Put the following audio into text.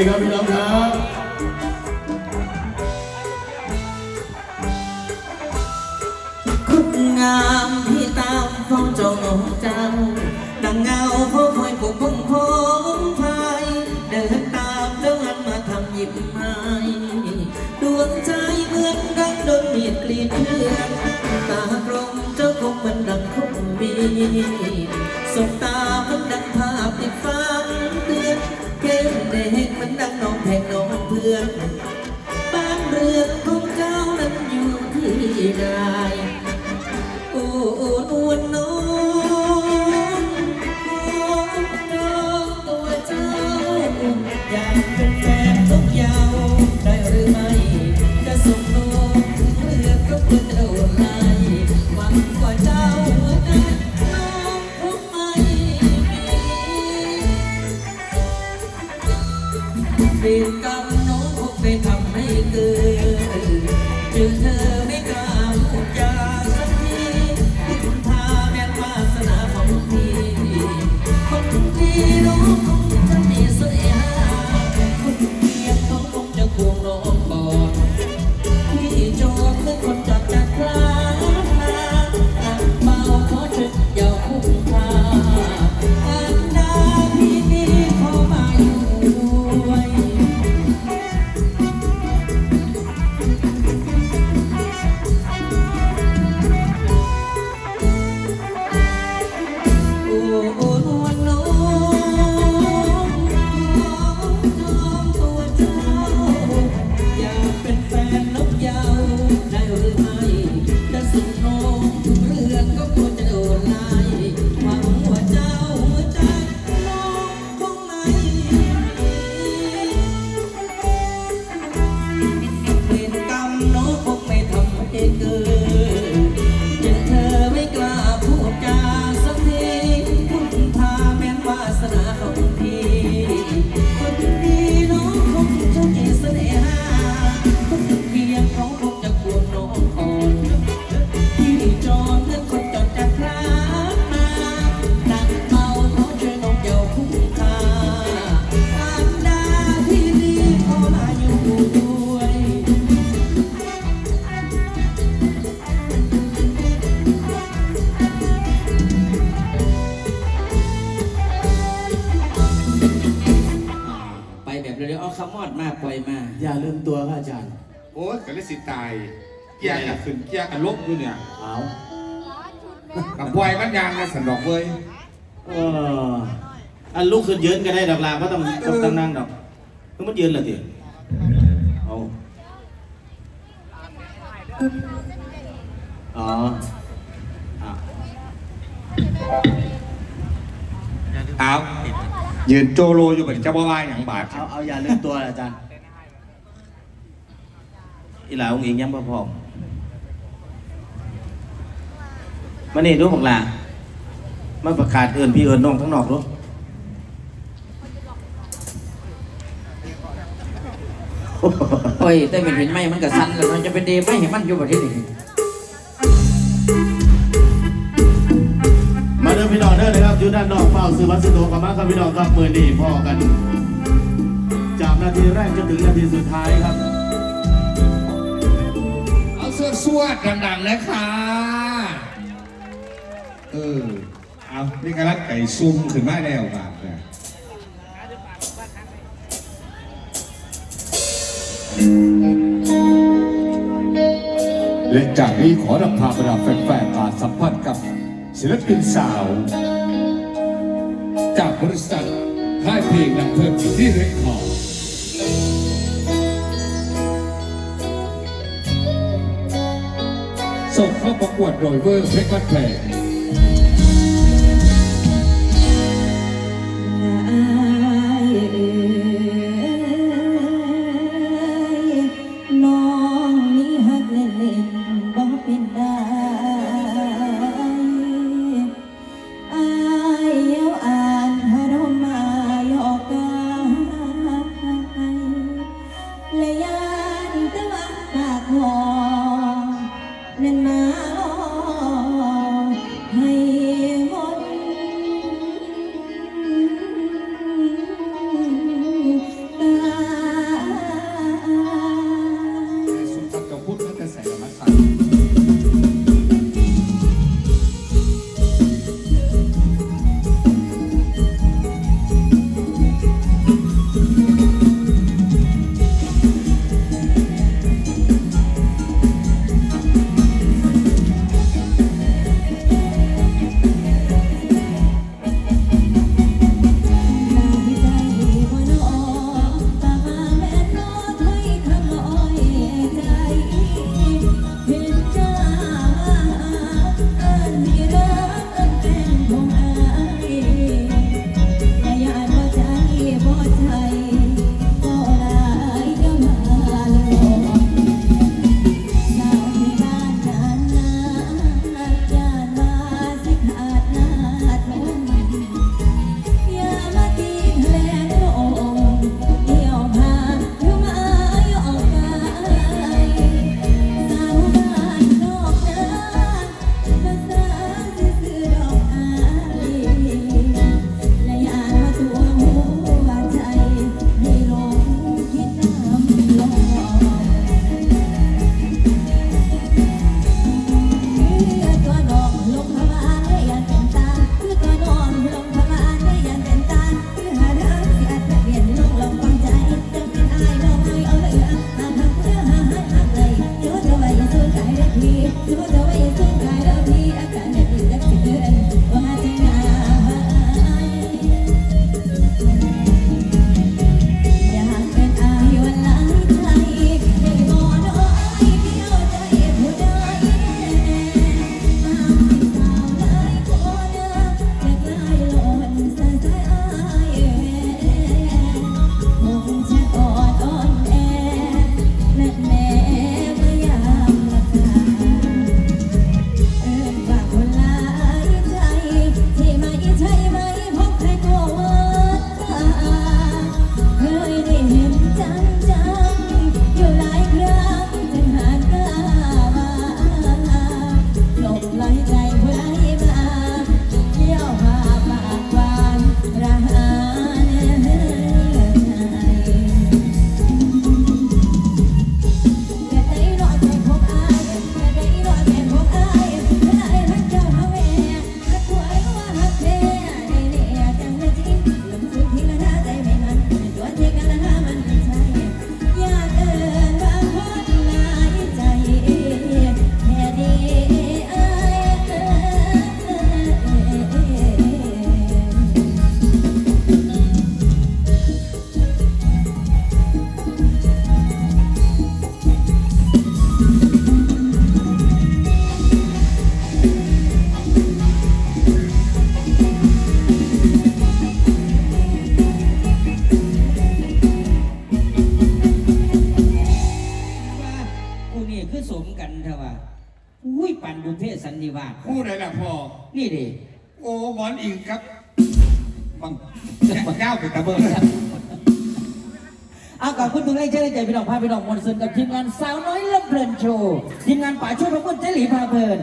ดีครับพี่น้องครับคุณงามที่ตามเฝ้าจ้องเจ้าดังเงาผู้คอยปกป้องพงพายเดินตามเจ้าหันมาทำหยิบไม้ดวงใจเหมือนดังโดนมีดกรีดเลือดตากลมเจ้าคงมันดังคงมีสบตามันดังภาพที่ฟัง องเพื่อนบ้านเรือนของเจ้านั้นอยู่ที่ใดโอ้โอ้ อ้ยกันเลยสิตายเกียร์กับขึ้นเกียร์กับลบอยู่เนี่ยเอากับปล่อยมันยางนะสันดอกเว้ยเอออันลูกขึ้นยืนก็ได้ดอกลาก็ต้องต้องต้องนั่งดอกคือมันยืนเหรอทีเอาอ๋ออะเอายืนโจโลอยู่เหมือนจะบ่าวาอย่างบาดเอาเอาอย่าลืมตัวอาจารย์ อีหลาองค์เองย้ำพอพอมานี่ดูบอกลามาประกาศเอินพี่เอินน้องทั้งนอกรู้โอ้ยแต่เป็นเห็นไหมมันก็สั้นแล้วมันจะเป็นเดไม่เห็นมันอยู่ประเทศนี้มาเด้อพี่น้องเด้อนะครับอยู่ด้านนอกเฝ้าซื้อวัสดุกับมาครับพี่น้องครับมือดีพอกัน จากนาทีแรกจนถึงนาทีสุดท้ายครับ สวดสวดดังๆเลยค่ะเออ เอานี่กำลังไก่ซุ่มขึ้นมาแล้วบาดเนี่ยและจากนี้ขอนำพาบรรดาแฟนๆมาสัมผัสกับศิลปินสาว จากบริษัทค่ายเพลงลำเพลินที่เรคคอร์ด ส่งเข้าประกวดโดยเวอร์เพชรบ้านแพงน้องนี่ ยปั่นบุพเพสันนิวาสคู่ไหล่ะพ่อ นี่ดิโอ้บอลอิงครับบังเจ้าเป็นตะเบิร์เอากับคุณทุกท่านเจ้ใจพี่น้องพาพี่น้องมวลซึนกับทีมงานสาวน้อยลำเพลินโชว์ทีมงานป่าช่วยพระคุณเจลีพาเพลิน